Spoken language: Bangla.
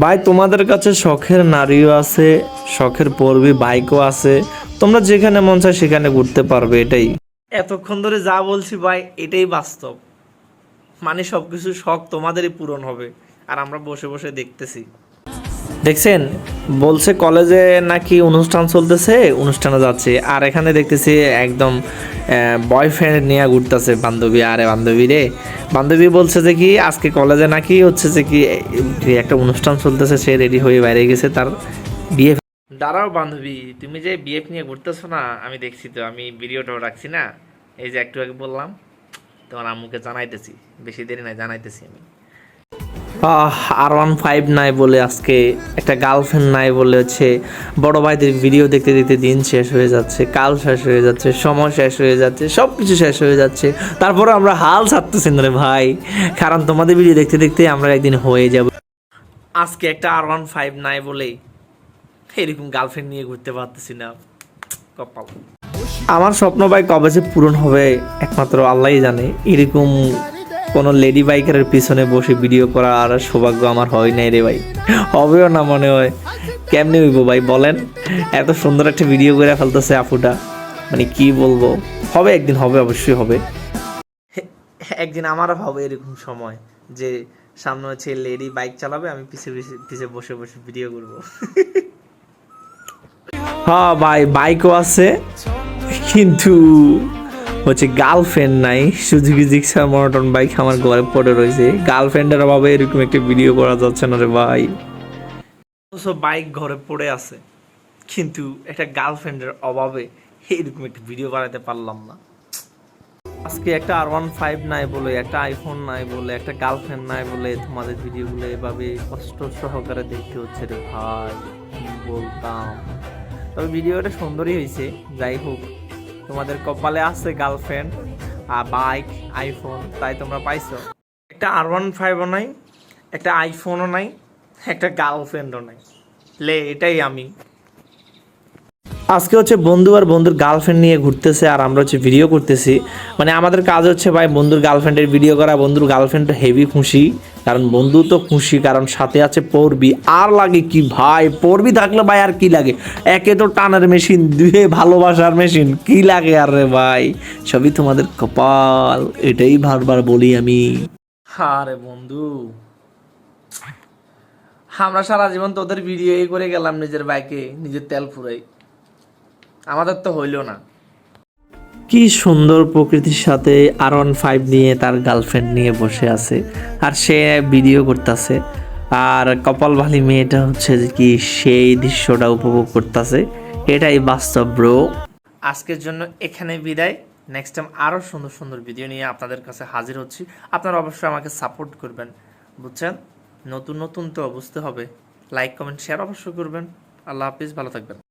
ভাই, তোমাদের কাছে শখের নারীও আছে, শখের পড়বি বাইকও আছে। তোমরা যেখানে মন চায় সেখানে ঘুরতে পারবে, এটাই। এতক্ষণ ধরে যা বলছি ভাই, এটাই বাস্তব। মানে সবকিছু শখ তোমাদেরই পূরণ হবে, আর আমরা বসে বসে দেখতেছি। দেখছেন? বলছে কলেজে নাকি অনুষ্ঠান চলতেছে, অনুষ্ঠানে যাচ্ছে। আর এখানে দেখতেছি একদম বয়ফ্রেন্ড নিয়ে ঘুরতেছে বান্ধবী। আরে বান্ধবী রে। বান্ধবী বলছে যে কি, আজকে কলেজে নাকি হচ্ছে যে কি একটা অনুষ্ঠান চলতেছে, সে রেডি হয়ে বাইরে গেছে, তার বিয়ে দাঁড়াও বান্ধবী, তুমি যে বিএফ নিয়ে ঘুরতেছো না, আমি দেখছি তো, আমি ভিডিওটাও রাখছি না। এই যে একটু আগে বললাম, তোমার আম্মুকে জানাইতেছি, বেশি দেরি নাই, জানাইতেছি আমি। আর ওয়ান ফাইভ নাই বলে আজকে, একটা গার্লফ্রেন্ড নাই বলে হচ্ছে, বড় ভাইদের ভিডিও দেখতে দেখতে দিন শেষ হয়ে যাচ্ছে, কাল শেষ হয়ে যাচ্ছে, সময় শেষ হয়ে যাচ্ছে সব কিছু শেষ হয়ে যাচ্ছে। তারপরে আমরা হাল ছাড়তেছি না রে ভাই। কারণ তোমাদের ভিডিও দেখতে দেখতে আমরা একদিন হয়ে যাব। আজকে একটা আর ওয়ান ফাইভ নাই বলে, এরকম গার্লফ্রেন্ড নিয়ে ঘুরতে পারতেছি না। কপাল। আমার স্বপ্ন ভাই কবে যে পূরণ হবে, একমাত্র আল্লাহই জানে। এরকম কোন লেডি বাইকারের পিছনে বসে ভিডিও করা আর সৌভাগ্য আমার হয় নাই রে ভাই। হবেও না মনে হয়। কেমনে হইব ভাই বলেন? এত সুন্দর একটা ভিডিও করে ফেলতেছে আপুটা। মানে কি বলব? হবে একদিন হবে অবশ্যই হবে। একদিন আমারও হবে এরকম সময় যে সামনে হচ্ছে লেডি বাইক চালাবে আমি পিছে পিছে পিছে বসে বসে ভিডিও করব। হ্যাঁ ভাই বাইকও আছে কিন্তু হচ্ছে গার্লফ্রেন্ড নাই সুজুকি জিক্সার মনোটন বাইক আমার ঘরে পড়ে রয়েছে। গার্লফ্রেন্ডের অভাবে এরকম একটা ভিডিও করা যাচ্ছে না রে ভাই। বাইক ঘরে পড়ে আছে, কিন্তু একটা গার্লফ্রেন্ডের অভাবে এরকম একটা ভিডিও বানাতে পারলাম না। আজকে একটা আর ওয়ান ফাইভ নাই বলে, একটা আইফোন নাই বলে, একটা গার্লফ্রেন্ড নাই বলে তোমাদের ভিডিওগুলো এভাবে কষ্ট সহকারে দেখতে হচ্ছে রে ভাই বলতাম। তবে ভিডিওটা সুন্দরই হয়েছে, যাই হোক। তোমাদের কপালে আছে গার্লফ্রেন্ড আর বাইক আইফোন তাই তোমরা পাইছো। একটা আর ওয়ান ফাইভও নাই, একটা আইফোনও নাই, একটা গার্লফ্রেন্ডও নাই। লে, এটাই আমি। আজকে হচ্ছে বন্ধু আর বন্ধুর গার্লফ্রেন্ড নিয়ে ঘুরতেছে আর আমরা হচ্ছে ভিডিও করতেছি। মানে আমাদের কাজ হচ্ছে ভাই বন্ধুর গার্লফ্রেন্ডের ভিডিও করা, বন্ধুর গার্লফ্রেন্ড হেভি খুশি, কারণ বন্ধু তো খুশি, কারণ সাথে আছে পড়বি আর লাগে কি ভাই? পড়বি থাকলে ভাই আর কি লাগে? একে তো টানার মেশিন দুয়ে ভালোবাসার মেশিন কি লাগে আর রে ভাই? সবই তোমাদের কপাল, এটাই বারবার বলি আমি। আরে বন্ধু, আমরা সারা জীবন তোদের ভিডিও করে গেলাম, নিজের বাইকে নিজের তেল ফুরাই আমাদের তো হইল না। কি সুন্দর প্রকৃতির সাথে আর ওয়ান ফাইভ নিয়ে তার গার্লফ্রেন্ড নিয়ে বসে আছে। আর সে ভিডিও করতেছে। আর কপাল ভালি মেয়েটা হচ্ছে যে কি সেই দৃশ্যটা উপভোগ করতেছে। এটাই বাস্তব ব্রো আজকের জন্য এখানে বিদায়। নেক্সট টাইম আরও সুন্দর সুন্দর ভিডিও নিয়ে আপনাদের কাছে হাজির হচ্ছি। আপনারা অবশ্যই আমাকে সাপোর্ট করবেন বুঝছেন? নতুন নতুন তো বুঝতে হবে। লাইক কমেন্ট শেয়ার অবশ্যই করবেন। আল্লাহ হাফিজ ভালো থাকবেন।